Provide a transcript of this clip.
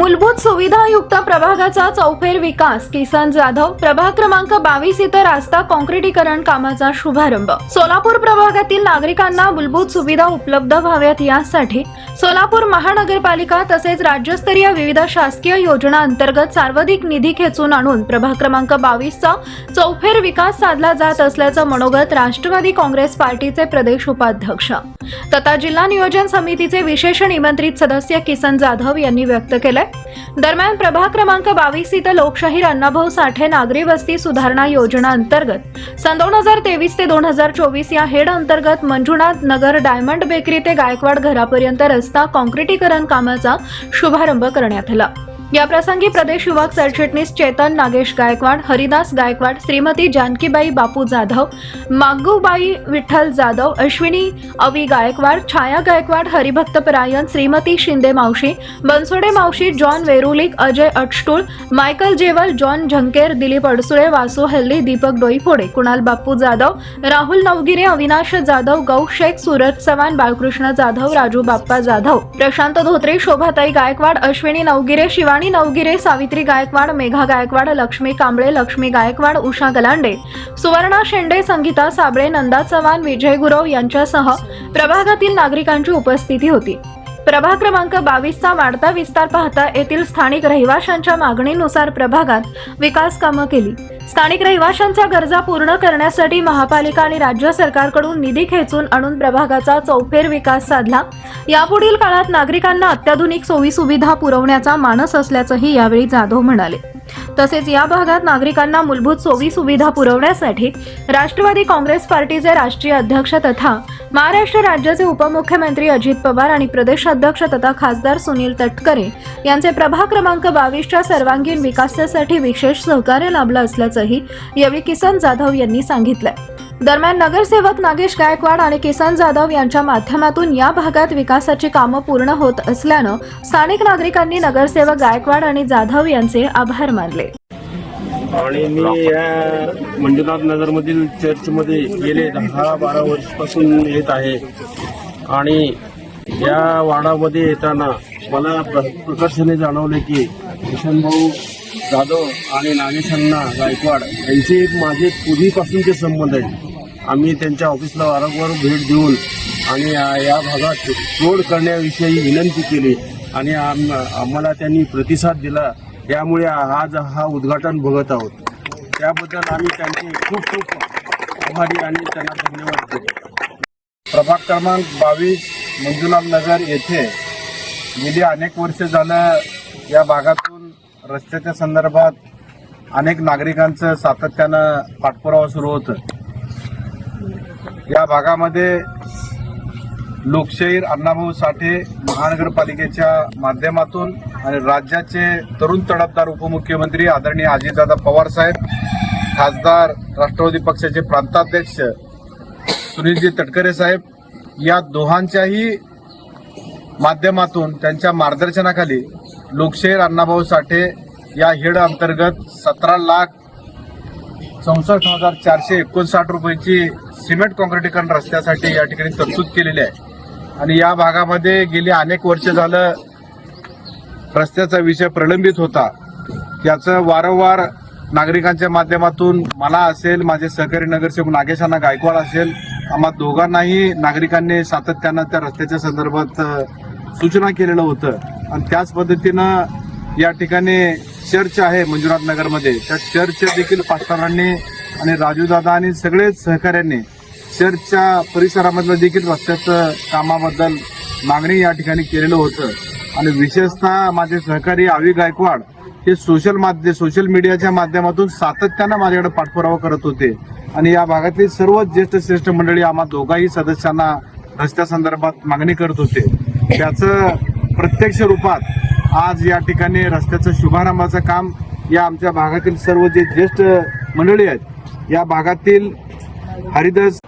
मूलभूत सुविधायुक्त प्रभागाचा चौफेर विकास. किसन जाधव प्रभाग क्रमांक बावीस इथं रास्ता काँक्रिटीकरण कामाचा शुभारंभ. सोलापूर प्रभागातील नागरिकांना मूलभूत सुविधा उपलब्ध व्हाव्यात यासाठी सोलापूर महानगरपालिका तसेच राज्यस्तरीय विविध शासकीय योजना अंतर्गत सार्वधिक निधी खेचून आणून प्रभाग क्रमांक बावीसचा चौफेर विकास साधला जात असल्याचं मनोगत राष्ट्रवादी काँग्रेस पार्टीचे प्रदेश उपाध्यक्ष. तथा जिल्हा नियोजन समितीचे विशेष निमंत्रित सदस्य किसन जाधव यांनी व्यक्त केलंय. दरम्यान प्रभाग क्रमांक बावीस इथं लोकशाहीर अण्णाभाऊ साठे नागरी वस्ती सुधारणा योजना अंतर्गत सन दोन हजार तेवीस ते दोन हजार चोवीस या हेड अंतर्गत मंजुनाथ नगर डायमंड बेकरी ते गायकवाड घरापर्यंत रस्ता काँक्रिटीकरण कामाचा शुभारंभ करण्यात आला. या प्रसंगी प्रदेश युवक सरचिटणीस चेतन नागेश गायकवाड हरिदास गायकवाड श्रीमती जानकीबाई बापू जाधव मागूबाई विठ्ठल जाधव अश्विनी अवी गायकवाड छाया गायकवाड हरिभक्त परायण श्रीमती शिंदे मावशी बनसोडे मावशी जॉन वेरुलिक अजय अटस्टूळ मायकल जेवल जॉन झंकेर दिलीप अडसुळे वासू हल्ली दीपक डोईफोडे कुणाल बाप्पू जाधव राहुल नवगिरे अविनाश जाधव गौ शेख सूरज चव्हाण बाळकृष्ण जाधव राजू बाप्पा जाधव प्रशांत धोत्रे शोभाताई गायकवाड अश्विनी नवगिरे राणी नवगिरे सावित्री गायकवाड मेघा गायकवाड लक्ष्मी कांबळे लक्ष्मी गायकवाड उषा गलांडे सुवर्णा शेंडे संगीता साबळे नंदा चव्हाण विजय गुरव यांच्यासह प्रभागातील नागरिकांची उपस्थिती होती. प्रभाग क्रमांक बावीसचा वाढता विस्तार पाहता येथील स्थानिक रहिवाशांच्या मागणीनुसार प्रभागात विकास कामं केली. स्थानिक रहिवाशांच्या गरजा पूर्ण करण्यासाठी महापालिका आणि राज्य सरकारकडून निधी खेचून आणून प्रभागाचा चौफेर विकास साधला. यापुढील काळात नागरिकांना अत्याधुनिक सोयी सुविधा पुरवण्याचा मानस असल्याचंही यावेळी जाधव म्हणाले. तसेच या भागात नागरिकांना मूलभूत सोयी सुविधा पुरवण्यासाठी राष्ट्रवादी काँग्रेस पार्टीचे राष्ट्रीय अध्यक्ष तथा महाराष्ट्र राज्याचे उपमुख्यमंत्री अजित पवार आणि प्रदेशाध्यक्ष तथा खासदार सुनील तटकरे यांचे प्रभाग क्रमांक बावीसच्या सर्वांगीण विकासासाठी विशेष सहकार्य लाभलं असल्याचंही यावेळी किसन जाधव यांनी सांगितलं दरम्यान नगरसेवक नागेश गायकवाड आणि किसन जाधव यांच्या माध्यमातून या भागात विकासाची कामं पूर्ण होत असल्यानं स्थानिक नागरिकांनी नगरसेवक गायकवाड आणि जाधव यांचे आभार मानले. आणि मी या मंजुनाथ नगरमधील चर्चमध्ये गेले दहा बारा वर्षापासून येत आहे. आणि या वाडामध्ये येताना मला प्र- प्रकर्षाने जाणवले की किशनभाऊ जाधव आणि नागेशांना गायकवाड यांचे माझे पूर्वीपासूनचे संबंध आहेत. आम्ही त्यांच्या ऑफिसला वारंवार भेट देऊन आणि या भागात तोड करण्याविषयी विनंती केली आणि आम- आम्हाला त्यांनी प्रतिसाद दिला. त्यामुळे आज हा उद्घाटन बघत आहोत. त्याबद्दल आम्ही त्यांचे खूप खूप आभारी आणि त्यांना धन्यवाद देतो. प्रभाग क्रमांक बावीस मंजुनाथ नगर येथे गेली अनेक वर्ष झालं या भागातून रस्त्याच्या संदर्भात अनेक नागरिकांचं सातत्यानं पाठपुरावा सुरू होतं या भागामध्ये लोकशाहीर अण्णाभाऊ साठे महानगरपालिकेच्या माध्यमातून आणि राज्याचे तरुण तडफदार उपमुख्यमंत्री आदरणीय अजितदादा पवार साहेब खासदार राष्ट्रवादी पक्षाचे प्रांताध्यक्ष सुनीलजी तटकरे साहेब या दोघांच्याही माध्यमातून त्यांच्या मार्गदर्शनाखाली लोकशाहीर अण्णाभाऊ साठे या हेड अंतर्गत सतरा लाख चौसष्ट हजार चारशे एकोणसाठ रुपयाची सिमेंट काँक्रिटीकरण रस्त्यासाठी या ठिकाणी तरतूद केलेली आहे. आणि या भागामध्ये गेली अनेक वर्ष झालं रस्त्याचा विषय प्रलंबित होता. त्याचं वारंवार नागरिकांच्या माध्यमातून मला असेल माझे सहकारी नगरसेवक नागेशांना गायकवाड असेल आम्हा दोघांनाही नागरिकांनी सातत्यानं त्या रस्त्याच्या संदर्भात सूचना केलेलं होतं. आणि त्याच पद्धतीनं या ठिकाणी चर्च आहे मंजुनाथ नगरमध्ये त्या चर्च देखील पास्टरांनी आणि राजूदादा आणि सगळेच सहकाऱ्यांनी चर्चच्या परिसरामधलं देखील रस्त्याचं कामाबद्दल मागणी या ठिकाणी केलेलं होतं. आणि विशेषतः माझे सहकारी आवी गायकवाड हे सोशल माध्यम सोशल मीडियाच्या माध्यमातून सातत्यानं माझ्याकडे पाठपुरावा करत होते. आणि या भागातली सर्व ज्येष्ठ श्रेष्ठ मंडळी आम्हा दोघाही सदस्यांना रस्त्यासंदर्भात मागणी करत होते. त्याचं प्रत्यक्ष रूपात आज या ठिकाणी रस्त्याचं शुभारंभाचं काम या आमच्या भागातील सर्व जे ज्येष्ठ मंडळी आहेत या भागातील हरिदास